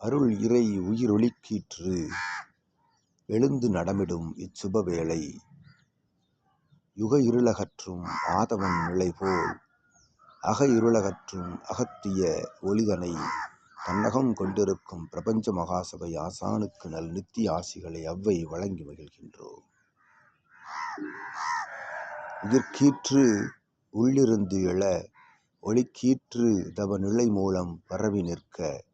அருள் இறை உயிரொளிக்கீற்று எழுந்து நடமிடும் இச்சுப வேளை. யுக இருளகற்றும் ஆதவன் நிலைபோல் அக இருளகற்றும் அகத்திய ஒளிதனை தன்னகம் கொண்டிருக்கும் பிரபஞ்ச மகாசபை ஆசானுக்கு நல் நித்திய ஆசிகளை அவ்வை வழங்கி மகிழ்கின்றோம். உயிர்கீற்று உள்ளிருந்து எழ ஒளிக்கீற்று தவ நிலை மூலம் பரவி நிற்க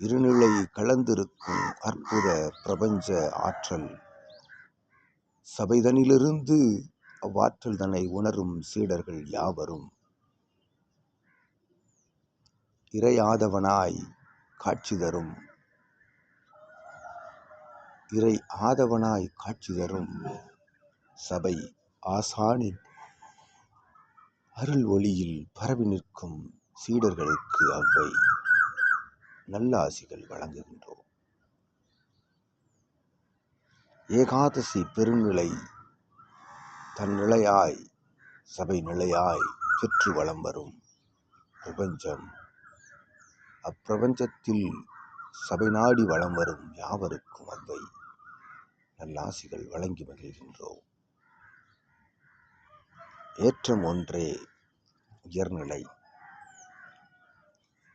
இருநிலை கலந்திருக்கும் அற்புத பிரபஞ்ச ஆற்றல். சபைதனிலிருந்து அவ்வாற்றல் தன்னை உணரும் சீடர்கள் யாவரும்? இறையாதவனாய் காட்சி தரும். இறை ஆதவனாய் காட்சி தரும் சபை ஆசானின் அருள் ஒளியில் பரவி நிற்கும் சீடர்களுக்கு அவ்வை. நல்ல ஆசிகள் வழங்குகின்றோம். ஏகாதசி பெருநிலை தன் நிலையாய் சபை நிலையாய் பெற்று வளம் வரும் பிரபஞ்சம். அப்பிரபஞ்சத்தில் சபை நாடி வளம் வரும் யாவருக்கும் அவ்வை நல்லாசிகள் வழங்கி மகிழ்கின்றோம். ஏற்றம் ஒன்றே உயர்நிலை.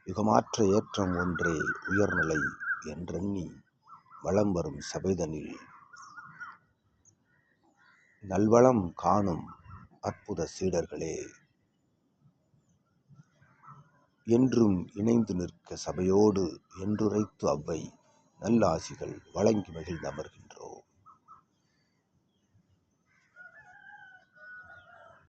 யுகமாற்ற ஏற்றம் ஒன்றே உயர்நிலை என்றெண்ணி வளம் வரும் சபைதனில். நல்வளம் காணும் அற்புத சீடர்களே. என்றும் இணைந்து நிற்க சபையோடு என்றுரைத்து அவ்வை நல்லாசிகள் வழங்கி மகிழ்ந்து அமர்கின்றனர்.